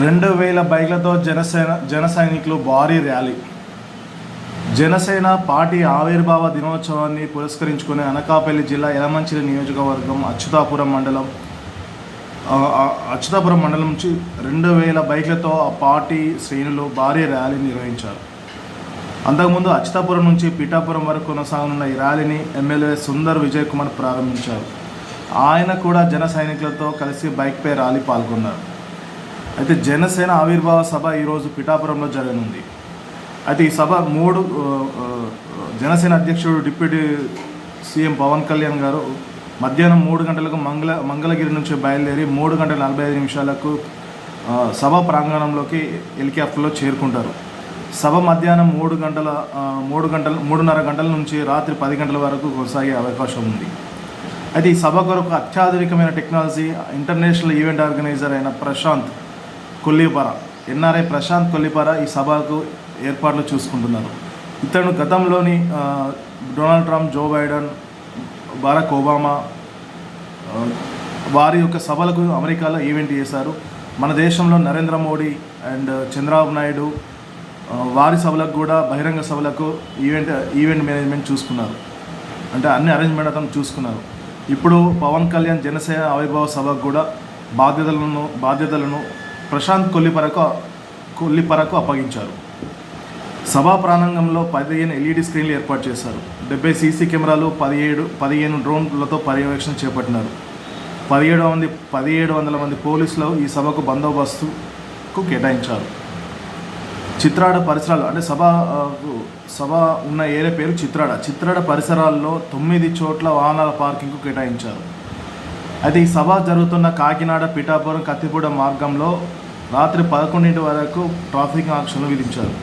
రెండు వేల బైక్లతో జనసేన జన సైనికులు భారీ ర్యాలీ. జనసేన పార్టీ ఆవిర్భావ దినోత్సవాన్ని పురస్కరించుకుని అనకాపల్లి జిల్లా యలమంచిలి నియోజకవర్గం అచ్యుతాపురం మండలం అచ్యుతాపురం మండలం నుంచి రెండు వేల బైక్లతో ఆ పార్టీ శ్రేణులు భారీ ర్యాలీ నిర్వహించారు. అంతకుముందు అచ్యుతాపురం నుంచి పీఠాపురం వరకు కొనసాగనున్న ఈ ర్యాలీని ఎమ్మెల్యే సుందర్ విజయ్ కుమార్ ప్రారంభించారు. ఆయన కూడా జన సైనికులతో కలిసి బైక్పై ర్యాలీ పాల్గొన్నారు. అయితే జనసేన ఆవిర్భావ సభ ఈరోజు పిఠాపురంలో జరగనుంది. అయితే ఈ సభ మూడు జనసేన అధ్యక్షుడు డిప్యూటీ సీఎం పవన్ కళ్యాణ్ గారు మధ్యాహ్నం మూడు గంటలకు మంగళ మంగళగిరి నుంచి బయలుదేరి మూడు గంటల నలభై ఐదు నిమిషాలకు సభ ప్రాంగణంలోకి హెలికాప్టర్లో చేరుకుంటారు. సభ మధ్యాహ్నం మూడు గంటల మూడు గంటల మూడున్నర గంటల నుంచి రాత్రి పది గంటల వరకు కొనసాగే అవకాశం ఉంది. అయితే ఈ సభ కొరకు అత్యాధునికమైన టెక్నాలజీ ఇంటర్నేషనల్ ఈవెంట్ ఆర్గనైజర్ అయిన ప్రశాంత్ కొల్లిపార. ఎన్ఆర్ఐ ప్రశాంత్ కొల్లిపార ఈ సభకు ఏర్పాట్లు చూసుకుంటున్నారు. ఇతను గతంలోని Donald Trump Joe Biden Barack Obama వారి యొక్క సభలకు అమెరికాలో ఈవెంట్ చేశారు. మన దేశంలో నరేంద్ర మోడీ అండ్ చంద్రబాబు నాయుడు వారి సభలకు కూడా బహిరంగ సభలకు ఈవెంట్ ఈవెంట్ మేనేజ్మెంట్ చూసుకున్నారు. అంటే అన్ని అరేంజ్మెంట్ అతను చూసుకున్నారు. ఇప్పుడు పవన్ కళ్యాణ్ జనసేన ఆవిర్భావ సభకు కూడా బాధ్యతలను బాధ్యతలను ప్రశాంత్ కొల్లిపరకు కొల్లిపరకు అప్పగించారు. సభా ప్రాంగణంలో పదిహేను ఎల్ఈడి స్క్రీన్లు ఏర్పాటు చేశారు. డెబ్బై సీసీ కెమెరాలు పదిహేడు పదిహేను డ్రోన్లతో పర్యవేక్షణ చేపట్టినారు. పదిహేడు మంది పదిహేడు వందల మంది పోలీసులు ఈ సభకు బందోబస్తుకు కేటాయించారు. చిత్రాడ పరిసరాలు అంటే సభ సభ ఉన్న ఏరియా పేరు చిత్రాడ. చిత్రాడ పరిసరాల్లో తొమ్మిది చోట్ల వాహనాల పార్కింగ్కు కేటాయించారు. అయితే ఈ సభ జరుగుతున్న కాకినాడ పిఠాపురం కత్తిపూడ మార్గంలో రాత్రి పదకొండింటి వరకు ట్రాఫిక్ ఆంక్షలు విధించారు.